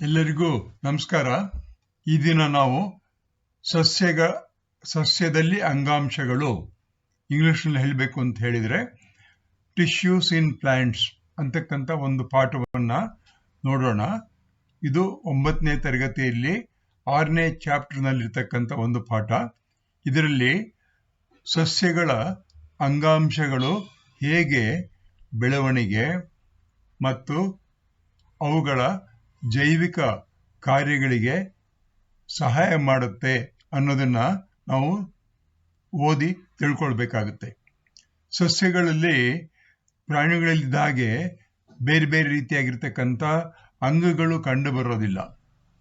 ಎಲ್ಲರಿಗೂ ನಮಸ್ಕಾರ. ಈ ದಿನ ನಾವು ಸಸ್ಯಗ, ಸಸ್ಯದಲ್ಲಿ ಅಂಗಾಂಶಗಳು ಇಂಗ್ಲಿಷ್ನಲ್ಲಿ ಹೇಳಬೇಕು ಅಂತ ಹೇಳಿದರೆ ಟಿಶ್ಯೂಸ್ ಇನ್ ಪ್ಲ್ಯಾಂಟ್ಸ್ ಅಂತಕ್ಕಂಥ ಒಂದು ಪಾಠವನ್ನು ನೋಡೋಣ. ಇದು ಒಂಬತ್ತನೇ ತರಗತಿಯಲ್ಲಿ ಆರನೇ ಚಾಪ್ಟರ್ನಲ್ಲಿರ್ತಕ್ಕಂಥ ಒಂದು ಪಾಠ. ಇದರಲ್ಲಿ ಸಸ್ಯಗಳ ಅಂಗಾಂಶಗಳು ಹೇಗೆ ಬೆಳವಣಿಗೆ ಮತ್ತು ಅವುಗಳ ಜೈವಿಕ ಕಾರ್ಯಗಳಿಗೆ ಸಹಾಯ ಮಾಡುತ್ತೆ ಅನ್ನೋದನ್ನ ನಾವು ಓದಿ ತಿಳ್ಕೊಳ್ಬೇಕಾಗುತ್ತೆ. ಸಸ್ಯಗಳಲ್ಲಿ ಪ್ರಾಣಿಗಳಲ್ಲಿದ್ದ ಹಾಗೆ ಬೇರೆ ಬೇರೆ ರೀತಿಯಾಗಿರ್ತಕ್ಕಂಥ ಅಂಗಗಳು ಕಂಡು ಬರೋದಿಲ್ಲ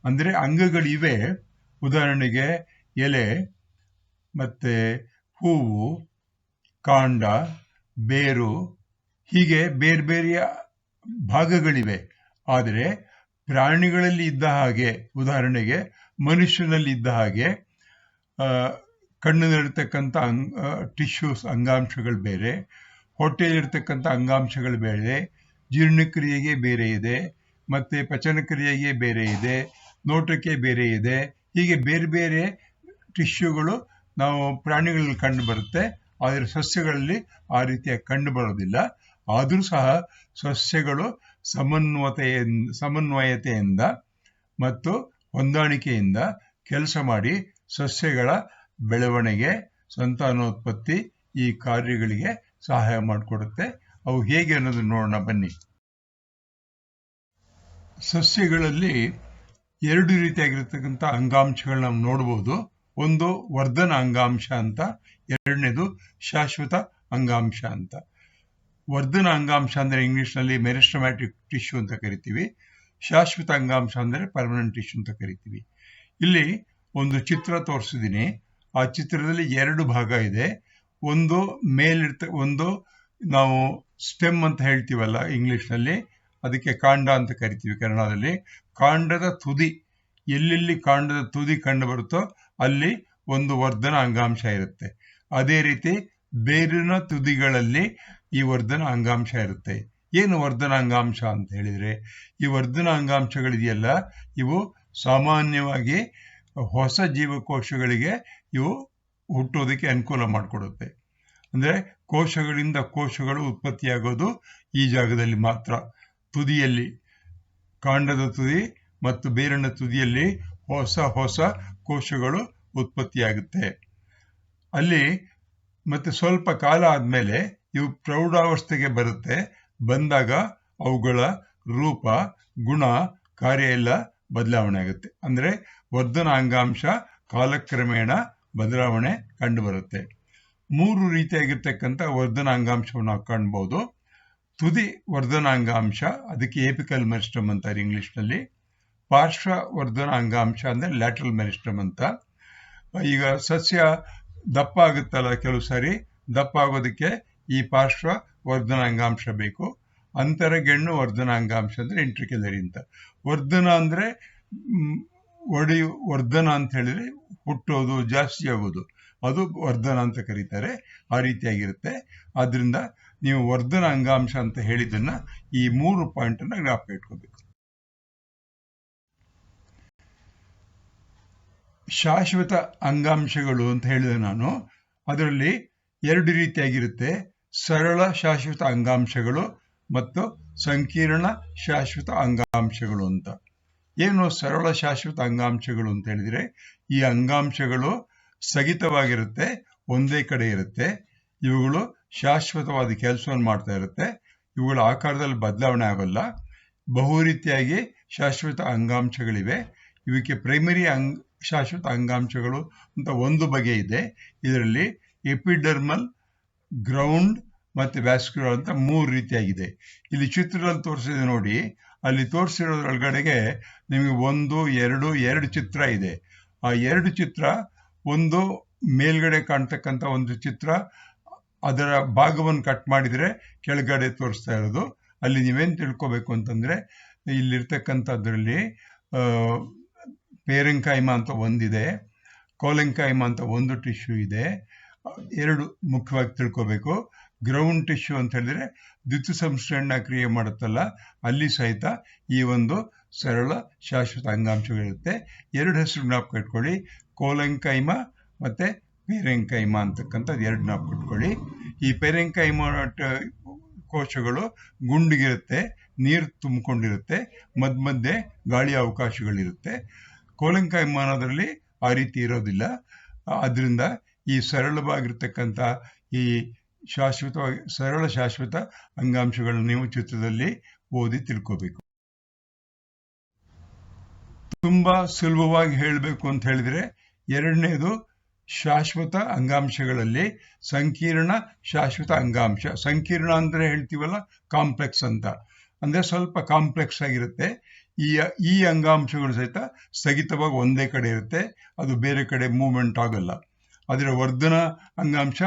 ಅಂದರೆ ಅಂಗಗಳಿವೆ. ಉದಾಹರಣೆಗೆ ಎಲೆ, ಮತ್ತೆ ಹೂವು, ಕಾಂಡ, ಬೇರು ಹೀಗೆ ಬೇರೆ ಬೇರೆಯ ಭಾಗಗಳಿವೆ. ಆದರೆ ಪ್ರಾಣಿಗಳಲ್ಲಿ ಇದ್ದ ಹಾಗೆ, ಉದಾಹರಣೆಗೆ ಮನುಷ್ಯನಲ್ಲಿ ಇದ್ದ ಹಾಗೆ ಕಣ್ಣಿನಲ್ಲಿರ್ತಕ್ಕಂಥ ಅಂಗ ಟಿಶ್ಯೂಸ್ ಅಂಗಾಂಶಗಳು ಬೇರೆ ಹೊಟ್ಟೆಯಲ್ಲಿರ್ತಕ್ಕಂಥ ಅಂಗಾಂಶಗಳು ಬೇರೆ, ಜೀರ್ಣಕ್ರಿಯೆಗೆ ಬೇರೆ ಇದೆ, ಮತ್ತೆ ಪಚನಕ್ರಿಯೆಗೆ ಬೇರೆ ಇದೆ, ನೋಟಕ್ಕೆ ಬೇರೆ ಇದೆ, ಹೀಗೆ ಬೇರೆ ಬೇರೆ ಟಿಶ್ಯೂಗಳು ನಾವು ಪ್ರಾಣಿಗಳಲ್ಲಿ ಕಂಡು ಬರುತ್ತೆ, ಆದರೆ ಸಸ್ಯಗಳಲ್ಲಿ ಆ ರೀತಿಯ ಕಂಡು ಬರೋದಿಲ್ಲ. ಆದರೂ ಸಹ ಸಸ್ಯಗಳು ಸಮನ್ವತೆಯಿಂದ ಸಮನ್ವಯತೆಯಿಂದ ಮತ್ತು ಹೊಂದಾಣಿಕೆಯಿಂದ ಕೆಲಸ ಮಾಡಿ ಸಸ್ಯಗಳ ಬೆಳವಣಿಗೆ, ಸಂತಾನೋತ್ಪತ್ತಿ ಈ ಕಾರ್ಯಗಳಿಗೆ ಸಹಾಯ ಮಾಡಿಕೊಡುತ್ತೆ. ಅವು ಹೇಗೆ ಅನ್ನೋದನ್ನ ನೋಡೋಣ, ಬನ್ನಿ. ಸಸ್ಯಗಳಲ್ಲಿ ಎರಡು ರೀತಿಯಾಗಿರ್ತಕ್ಕಂಥ ಅಂಗಾಂಶಗಳನ್ನ ನಾವು ನೋಡ್ಬೋದು. ಒಂದು ವರ್ಧನ ಅಂಗಾಂಶ ಅಂತ, ಎರಡನೇದು ಶಾಶ್ವತ ಅಂಗಾಂಶ ಅಂತ. ವರ್ಧನ ಅಂಗಾಂಶ ಅಂದರೆ ಇಂಗ್ಲೀಷ್ನಲ್ಲಿ ಮೆರಿಸ್ಟಮ್ಯಾಟಿಕ್ ಟಿಶ್ಯೂ ಅಂತ ಕರಿತೀವಿ. ಶಾಶ್ವತ ಅಂಗಾಂಶ ಅಂದರೆ ಪರ್ಮನೆಂಟ್ ಟಿಶ್ಯೂ ಅಂತ ಕರಿತೀವಿ. ಇಲ್ಲಿ ಒಂದು ಚಿತ್ರ ತೋರಿಸಿದ್ದೀನಿ ಆ ಚಿತ್ರದಲ್ಲಿ ಎರಡು ಭಾಗ ಇದೆ. ಒಂದು ಮೇಲಿರ್ತ, ಒಂದು ನಾವು ಸ್ಟೆಮ್ ಅಂತ ಹೇಳ್ತೀವಲ್ಲ ಇಂಗ್ಲೀಷ್ನಲ್ಲಿ, ಅದಕ್ಕೆ ಕಾಂಡ ಅಂತ ಕರಿತೀವಿ ಕನ್ನಡದಲ್ಲಿ ಕಾಂಡದ ತುದಿ, ಎಲ್ಲೆಲ್ಲಿ ಕಾಂಡದ ತುದಿ ಕಂಡು ಬರುತ್ತೋ ಅಲ್ಲಿ ಒಂದು ವರ್ಧನ ಅಂಗಾಂಶ ಇರುತ್ತೆ. ಅದೇ ರೀತಿ ಬೇರಿನ ತುದಿಗಳಲ್ಲಿ ಈ ವರ್ಧನ ಅಂಗಾಂಶ ಇರುತ್ತೆ. ಏನು ವರ್ಧನ ಅಂಗಾಂಶ ಅಂತ ಹೇಳಿದ್ರೆ, ಈ ವರ್ಧನ ಅಂಗಾಂಶಗಳಿದೆಯಲ್ಲ ಇವು ಸಾಮಾನ್ಯವಾಗಿ ಹೊಸ ಜೀವಕೋಶಗಳಿಗೆ ಇವು ಹುಟ್ಟೋದಕ್ಕೆ ಅನುಕೂಲ ಮಾಡಿಕೊಡುತ್ತೆ. ಅಂದರೆ ಕೋಶಗಳಿಂದ ಕೋಶಗಳು ಉತ್ಪತ್ತಿಯಾಗೋದು ಈ ಜಾಗದಲ್ಲಿ ಮಾತ್ರ. ತುದಿಯಲ್ಲಿ, ಕಾಂಡದ ತುದಿ ಮತ್ತು ಬೇರಿನ ತುದಿಯಲ್ಲಿ ಹೊಸ ಹೊಸ ಕೋಶಗಳು ಉತ್ಪತ್ತಿಯಾಗುತ್ತೆ. ಅಲ್ಲಿ ಮತ್ತೆ ಸ್ವಲ್ಪ ಕಾಲ ಆದಮೇಲೆ ಇವು ಪ್ರೌಢಾವಸ್ಥೆಗೆ ಬರುತ್ತೆ. ಬಂದಾಗ ಅವುಗಳ ರೂಪ, ಗುಣ ಕಾರ್ಯ ಎಲ್ಲ ಬದಲಾವಣೆ ಆಗುತ್ತೆ. ಅಂದರೆ ವರ್ಧನ ಅಂಗಾಂಶ ಕಾಲಕ್ರಮೇಣ ಬದಲಾವಣೆ ಕಂಡುಬರುತ್ತೆ. ಮೂರು ರೀತಿಯಾಗಿರ್ತಕ್ಕಂಥ ವರ್ಧನ ಅಂಗಾಂಶವನ್ನು ನಾವು ಕಾಣ್ಬೋದು. ತುದಿ ವರ್ಧನ ಅಂಗಾಂಶ ಅದಕ್ಕೆ ಏಪಿಕಲ್ ಮೆರಿಸ್ಟಮ್ ಅಂತಾರೆ ಇಂಗ್ಲೀಷ್ನಲ್ಲಿ. ಪಾರ್ಶ್ವ ವರ್ಧನ ಅಂಗಾಂಶ ಅಂದರೆ ಲ್ಯಾಟ್ರಲ್ ಮೆರಿಸ್ಟಮ್ ಅಂತ. ಈಗ ಸಸ್ಯ ದಪ್ಪ ಆಗುತ್ತಲ್ಲ ಕೆಲವು ಸಾರಿ, ದಪ್ಪ ಆಗೋದಕ್ಕೆ ಈ ಪಾರ್ಶ್ವ ವರ್ಧನ ಅಂಗಾಂಶ ಬೇಕು ಅಂತರಗೆಣ್ಣು ವರ್ಧನ ಅಂಗಾಂಶ ಅಂದ್ರೆ ಇಂಟ್ರಿಕೆಲರಿ ಅಂತ. ವರ್ಧನ ಅಂದ್ರೆ ಒಡೆಯು ವರ್ಧನ ಅಂತ ಹೇಳಿದ್ರೆ ಹುಟ್ಟೋದು, ಜಾಸ್ತಿ ಆಗೋದು. ಅದು ವರ್ಧನ ಅಂತ ಕರೀತಾರೆ, ಆ ರೀತಿಯಾಗಿರುತ್ತೆ. ಆದ್ದರಿಂದ ನೀವು ವರ್ಧನ ಅಂಗಾಂಶ ಅಂತ ಹೇಳಿದ್ದನ್ನು ಈ ಮೂರು ಪಾಯಿಂಟ್ ಅನ್ನ ಜ್ಞಾಪಕ ಇಟ್ಕೋಬೇಕು. ಶಾಶ್ವತ ಅಂಗಾಂಶಗಳು ಅಂತ ಹೇಳಿದೆ ನಾನು. ಅದರಲ್ಲಿ ಎರಡು ರೀತಿಯಾಗಿರುತ್ತೆ. ಸರಳ ಶಾಶ್ವತ ಅಂಗಾಂಶಗಳು ಮತ್ತು ಸಂಕೀರ್ಣ ಶಾಶ್ವತ ಅಂಗಾಂಶಗಳು ಅಂತ. ಏನು ಸರಳ ಶಾಶ್ವತ ಅಂಗಾಂಶಗಳು ಅಂತ ಹೇಳಿದರೆ, ಈ ಅಂಗಾಂಶಗಳು ಸ್ಥಗಿತವಾಗಿರುತ್ತೆ, ಒಂದೇ ಕಡೆ ಇರುತ್ತೆ, ಇವುಗಳು ಶಾಶ್ವತವಾದ ಕೆಲಸವನ್ನು ಮಾಡ್ತಾ ಇರುತ್ತೆ, ಇವುಗಳ ಆಕಾರದಲ್ಲಿ ಬದಲಾವಣೆ ಆಗೋಲ್ಲ ಬಹು ರೀತಿಯಾಗಿ ಶಾಶ್ವತ ಅಂಗಾಂಶಗಳಿವೆ, ಇವಕ್ಕೆ ಪ್ರೈಮರಿ ಅಂಗ್, ಶಾಶ್ವತ ಅಂಗಾಂಶಗಳು ಅಂತ ಒಂದು ಬಗೆ ಇದೆ, ಇದರಲ್ಲಿ ಎಪಿಡರ್ಮಲ್ ಗ್ರೌಂಡ್ ಮತ್ತೆ ವ್ಯಾಸ್ಕ್ಯುಲರ್ ಅಂತ ಮೂರು ರೀತಿಯಾಗಿದೆ. ಇಲ್ಲಿ ಚಿತ್ರದಲ್ಲಿ ತೋರಿಸಿದೆ ನೋಡಿ. ಅಲ್ಲಿ ತೋರಿಸಿರೋದ್ರೊಳಗಡೆಗೆ ನಿಮಗೆ ಒಂದು, ಎರಡು ಎರಡು ಚಿತ್ರ ಇದೆ. ಆ ಎರಡು ಚಿತ್ರ ಒಂದು ಮೇಲ್ಗಡೆ ಕಾಣ್ತಕ್ಕಂಥ ಒಂದು ಚಿತ್ರ, ಅದರ ಭಾಗವನ್ನು ಕಟ್ ಮಾಡಿದರೆ ಕೆಳಗಡೆ ತೋರಿಸ್ತಾ ಇರೋದು. ಅಲ್ಲಿ ನೀವೇನು ತಿಳ್ಕೊಬೇಕು ಅಂತಂದರೆ, ಇಲ್ಲಿರ್ತಕ್ಕಂಥದ್ರಲ್ಲಿ ಪೇರೆಂಕಾಯ್ಮ ಅಂತ ಒಂದಿದೆ. ಕೋಲೆಂಕಾಯ್ಮ ಅಂತ ಒಂದು ಟಿಶ್ಯೂ ಇದೆ. ಎರಡು ಮುಖ್ಯವಾಗಿ ತಿಳ್ಕೋಬೇಕು. ಗ್ರೌಂಡ್ ಟಿಶ್ಯೂ ಅಂತ ಹೇಳಿದ್ರೆ ದ್ಯುತಿ ಸಂಶ್ಲೇಷಣ ಕ್ರಿಯೆ ಮಾಡುತ್ತಲ್ಲ, ಅಲ್ಲಿ ಸಹಿತ ಈ ಒಂದು ಸರಳ ಶಾಶ್ವತ ಅಂಗಾಂಶಗಳಿರುತ್ತೆ. ಎರಡು ಹೆಸರು ಜ್ಞಾಪಕ ಇಟ್ಕೊಳ್ಳಿ, ಕೋಲಂಕೈಮ ಮತ್ತೆ ಪೇರೆಂಕೈಮ ಅಂತಕ್ಕಂಥದ್ದು ಎರಡು ಜ್ಞಾಪಕ ಇಟ್ಕೊಳ್ಳಿ. ಈ ಪೇರೆಂಕೈಮ ಕೋಶಗಳು ಗುಂಡಿಗಿರುತ್ತೆ, ನೀರು ತುಂಬಿಕೊಂಡಿರುತ್ತೆ ಮಧ್ಯ ಮಧ್ಯೆ ಗಾಳಿಯ ಅವಕಾಶಗಳಿರುತ್ತೆ. ಕೋಲಂಕೈಮಾನದಲ್ಲಿ ಆ ರೀತಿ ಇರೋದಿಲ್ಲ. ಅದರಿಂದ ಈ ಸರಳವಾಗಿರ್ತಕ್ಕಂಥ ಈ ಶಾಶ್ವತವಾಗಿ ಸರಳ ಶಾಶ್ವತ ಅಂಗಾಂಶಗಳನ್ನು ನೀವು ಚಿತ್ರದಲ್ಲಿ ಓದಿ ತಿಳ್ಕೋಬೇಕು. ತುಂಬಾ ಸುಲಭವಾಗಿ ಹೇಳಬೇಕು ಅಂತ ಹೇಳಿದ್ರೆ ಎರಡನೇದು ಶಾಶ್ವತ ಅಂಗಾಂಶಗಳಲ್ಲಿ ಸಂಕೀರ್ಣ ಶಾಶ್ವತ ಅಂಗಾಂಶ. ಸಂಕೀರ್ಣ ಅಂದ್ರೆ ಹೇಳ್ತೀವಲ್ಲ ಕಾಂಪ್ಲೆಕ್ಸ್ ಅಂತ. ಅಂದ್ರೆ ಸ್ವಲ್ಪ ಕಾಂಪ್ಲೆಕ್ಸ್ ಆಗಿರುತ್ತೆ. ಈ ಈ ಅಂಗಾಂಶಗಳು ಸಹಿತ ಸ್ಥಗಿತವಾಗಿ ಒಂದೇ ಕಡೆ ಇರುತ್ತೆ. ಅದು ಬೇರೆ ಕಡೆ ಮೂವ್ಮೆಂಟ್ ಆಗಲ್ಲ. ಅದರ ವರ್ಧನ ಅಂಗಾಂಶ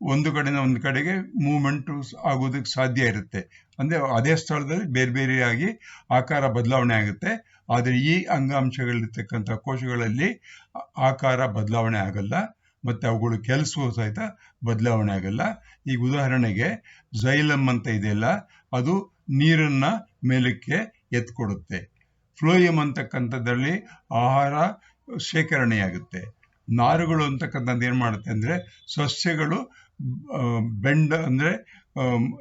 ಒಂದು ಕಡೆಯಿಂದ ಒಂದು ಕಡೆಗೆ ಮೂವ್ಮೆಂಟ್ ಆಗೋದಕ್ಕೆ ಸಾಧ್ಯ ಇರುತ್ತೆ. ಅಂದ್ರೆ ಅದೇ ಸ್ಥಳದಲ್ಲಿ ಬೇರೆ ಬೇರೆಯಾಗಿ ಆಕಾರ ಬದಲಾವಣೆ ಆಗುತ್ತೆ. ಆದರೆ ಈ ಅಂಗಾಂಶಗಳಿರ್ತಕ್ಕಂಥ ಕೋಶಗಳಲ್ಲಿ ಆಕಾರ ಬದಲಾವಣೆ ಆಗಲ್ಲ. ಮತ್ತೆ ಅವುಗಳು ಕೆಲಸವೂ ಸಹಿತ ಬದಲಾವಣೆ ಆಗಲ್ಲ. ಈಗ ಉದಾಹರಣೆಗೆ ಝೈಲಮ್ ಅಂತ ಇದೆಯಲ್ಲ, ಅದು ನೀರನ್ನ ಮೇಲಕ್ಕೆ ಎತ್ಕೊಡುತ್ತೆ. ಫ್ಲೋಯಮ್ ಅಂತಕ್ಕಂಥದ್ರಲ್ಲಿ ಆಹಾರ ಶೇಖರಣೆಯಾಗುತ್ತೆ. ನಾರುಗಳು ಅಂತಕ್ಕಂಥದ್ದು ಏನ್ ಮಾಡುತ್ತೆ ಅಂದ್ರೆ ಸಸ್ಯಗಳು ಬೆಂಡ ಅಂದ್ರೆ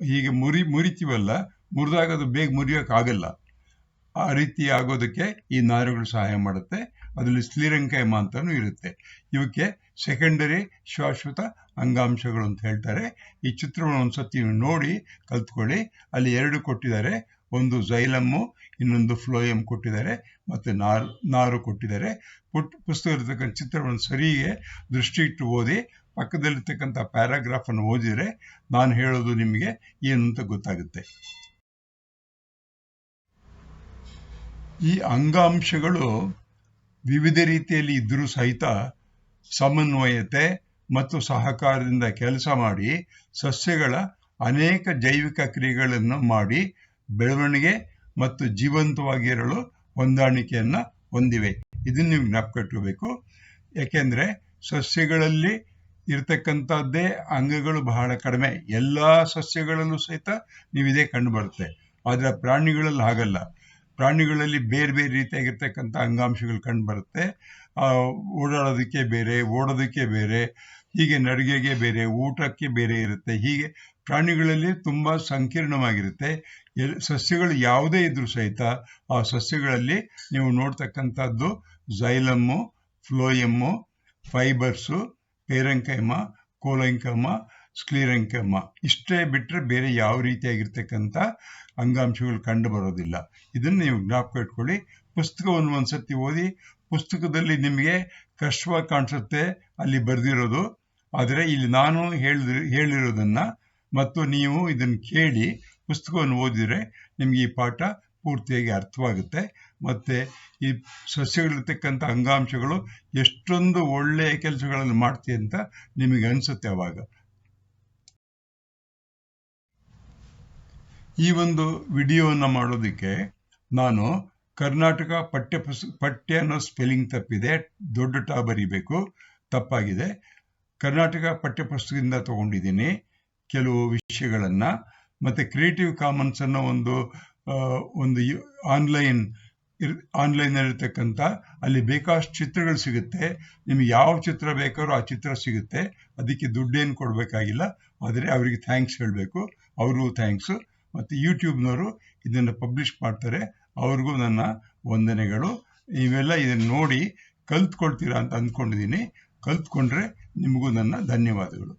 ಹೀಗೆ ಮುರಿ, ಮುರಿತೀವಲ್ಲ, ಮುರಿದಾಗ ಅದು ಬೇಗ ಮುರಿಯೋಕೆ ಆಗಲ್ಲ ಆ ರೀತಿ ಆಗೋದಕ್ಕೆ ಈ ನಾರುಗಳು ಸಹಾಯ ಮಾಡುತ್ತೆ. ಅದರಲ್ಲಿ ಸ್ಲೀರಂಕಾಯಮ ಅಂತಲೂ ಇರುತ್ತೆ. ಇವಕ್ಕೆ ಸೆಕೆಂಡರಿ ಶಾಶ್ವತ ಅಂಗಾಂಶಗಳು ಅಂತ ಹೇಳ್ತಾರೆ. ಈ ಚಿತ್ರವನ್ನು ಒಂದ್ಸತಿ ನೀವು ನೋಡಿ ಕಲ್ತ್ಕೊಳ್ಳಿ. ಅಲ್ಲಿ ಎರಡು ಕೊಟ್ಟಿದ್ದಾರೆ. ಒಂದು ಜೈಲಮ್ಮು, ಇನ್ನೊಂದು ಫ್ಲೋಯಮ್ ಕೊಟ್ಟಿದ್ದಾರೆ ಮತ್ತೆ ನಾರು ನಾರು ಕೊಟ್ಟಿದ್ದಾರೆ. ಪುಟ್ ಪುಸ್ತಕ ಇರತಕ್ಕಂಥ ಚಿತ್ರವನ್ನು ಸರಿಗೆ ದೃಷ್ಟಿ ಇಟ್ಟು ಓದಿ ಪಕ್ಕದಲ್ಲಿರ್ತಕ್ಕಂಥ ಪ್ಯಾರಾಗ್ರಾಫ್ ಅನ್ನು ಓದಿದರೆ ನಾನು ಹೇಳೋದು ನಿಮಗೆ ಏನು ಅಂತ ಗೊತ್ತಾಗುತ್ತೆ. ಈ ಅಂಗಾಂಶಗಳು ವಿವಿಧ ರೀತಿಯಲ್ಲಿ ಇದ್ದರೂ ಸಹಿತ ಸಮನ್ವಯತೆ ಮತ್ತು ಸಹಕಾರದಿಂದ ಕೆಲಸ ಮಾಡಿ ಸಸ್ಯಗಳ ಅನೇಕ ಜೈವಿಕ ಕ್ರಿಯೆಗಳನ್ನು ಮಾಡಿ ಬೆಳವಣಿಗೆ ಮತ್ತು ಜೀವಂತವಾಗಿರಲು ಹೊಂದಾಣಿಕೆಯನ್ನು ಹೊಂದಿವೆ. ಇದನ್ನು ನೀವು ಜ್ಞಾಪಕ ಯಾಕೆಂದ್ರೆ ಸಸ್ಯಗಳಲ್ಲಿ ಇರ್ತಕ್ಕಂಥದ್ದೇ ಅಂಗಗಳು ಬಹಳ ಕಡಿಮೆ. ಎಲ್ಲ ಸಸ್ಯಗಳಲ್ಲೂ ಸಹಿತ ನೀವು ಇದೇ ಕಂಡು ಬರುತ್ತೆ. ಆದ್ರೆ ಪ್ರಾಣಿಗಳಲ್ಲಿ ಹಾಗಲ್ಲ. ಪ್ರಾಣಿಗಳಲ್ಲಿ ಬೇರೆ ಬೇರೆ ರೀತಿಯಾಗಿರ್ತಕ್ಕಂಥ ಅಂಗಾಂಶಗಳು ಕಂಡು ಬರುತ್ತೆ. ಆ, ಓಡಾಡೋದಕ್ಕೆ ಬೇರೆ ಓಡೋದಕ್ಕೆ ಬೇರೆ ಹೀಗೆ ನಡಿಗೆಗೆ ಬೇರೆ ಊಟಕ್ಕೆ ಬೇರೆ ಇರುತ್ತೆ. ಹೀಗೆ ಪ್ರಾಣಿಗಳಲ್ಲಿ ತುಂಬ ಸಂಕೀರ್ಣವಾಗಿರುತ್ತೆ. ಎಲ್- ಸಸ್ಯಗಳು ಯಾವುದೇ ಇದ್ರೂ ಸಹಿತ ಆ ಸಸ್ಯಗಳಲ್ಲಿ ನೀವು ನೋಡ್ತಕ್ಕಂಥದ್ದು ಝೈಲಮ್ಮು ಫ್ಲೋಯಮ್ಮು ಫೈಬರ್ಸು ಪೇರಂಕೈಮ ಕೋಲಂಕಮ, ಸ್ಕ್ಲೀರಂಕೈಮ. ಇಷ್ಟೇ ಬಿಟ್ಟರೆ ಬೇರೆ ಯಾವ ರೀತಿಯಾಗಿರ್ತಕ್ಕಂಥ ಅಂಗಾಂಶಗಳು ಕಂಡು ಬರೋದಿಲ್ಲ ಇದನ್ನು ನೀವು ಜ್ಞಾಪಕ ಇಟ್ಕೊಳ್ಳಿ. ಪುಸ್ತಕವನ್ನು ಒಂದ್ಸತಿ ಓದಿ, ಪುಸ್ತಕದಲ್ಲಿ ನಿಮಗೆ ಕಷ್ಟವಾಗಿ ಕಾಣಿಸುತ್ತೆ, ಅಲ್ಲಿ ಬರೆದಿರೋದು. ಆದರೆ ಇಲ್ಲಿ ನಾನು ಹೇಳಿದ ಹೇಳಿರೋದನ್ನು ಮತ್ತು ನೀವು ಇದನ್ನು ಕೇಳಿ ಪುಸ್ತಕವನ್ನು ಓದಿದರೆ ನಿಮಗೆ ಈ ಪಾಠ ಪೂರ್ತಿಯಾಗಿ ಅರ್ಥವಾಗುತ್ತೆ. ಮತ್ತೆ ಈ ಸಸ್ಯಗಳಿರ್ತಕ್ಕಂಥ ಅಂಗಾಂಶಗಳು ಎಷ್ಟೊಂದು ಒಳ್ಳೆಯ ಕೆಲಸಗಳನ್ನು ಮಾಡ್ತೀವಿ ಅಂತ ನಿಮಗೆ ಅನಿಸುತ್ತೆ ಅವಾಗ. ಈ ಒಂದು ವಿಡಿಯೋವನ್ನು ಮಾಡೋದಕ್ಕೆ ನಾನು ಕರ್ನಾಟಕ ಪಠ್ಯ ಪುಸ್ ಪಠ್ಯ ಅನ್ನೋ ಸ್ಪೆಲ್ಲಿಂಗ್ ತಪ್ಪಿದೆ, ದೊಡ್ಡ ಟಾ ಬರೀಬೇಕು, ತಪ್ಪಾಗಿದೆ. ಕರ್ನಾಟಕ ಪಠ್ಯಪುಸ್ತಕದಿಂದ ತಗೊಂಡಿದ್ದೀನಿ ಕೆಲವು ವಿಷಯಗಳನ್ನು. ಮತ್ತೆ ಕ್ರಿಯೇಟಿವ್ ಕಾಮನ್ಸ್ ಅನ್ನೋ ಒಂದು ಒಂದು ಆನ್ಲೈನ್ ಆನ್ಲೈನ್ ಇರತಕ್ಕಂಥ ಅಲ್ಲಿ ಬೇಕಾದಷ್ಟು ಚಿತ್ರಗಳು ಸಿಗುತ್ತೆ. ನಿಮ್ಗೆ ಯಾವ ಚಿತ್ರ ಬೇಕಾದ್ರೂ ಆ ಚಿತ್ರ ಸಿಗುತ್ತೆ. ಅದಕ್ಕೆ ದುಡ್ಡೇನು ಕೊಡಬೇಕಾಗಿಲ್ಲ. ಆದರೆ ಅವರಿಗೆ ಥ್ಯಾಂಕ್ಸ್ ಹೇಳಬೇಕು. ಅವ್ರಿಗೂ ಥ್ಯಾಂಕ್ಸು ಮತ್ತು ಯೂಟ್ಯೂಬ್ನವರು ಇದನ್ನು ಪಬ್ಲಿಷ್ ಮಾಡ್ತಾರೆ. ಅವ್ರಿಗೂ ನನ್ನ ವಂದನೆಗಳು. ಇವೆಲ್ಲ ಇದನ್ನು ನೋಡಿ ಕಲ್ತ್ಕೊಳ್ತೀರಾ ಅಂತ ಅಂದ್ಕೊಂಡಿದ್ದೀನಿ. ಕಲ್ತ್ಕೊಂಡ್ರೆ ನಿಮಗೂ ನನ್ನ ಧನ್ಯವಾದಗಳು.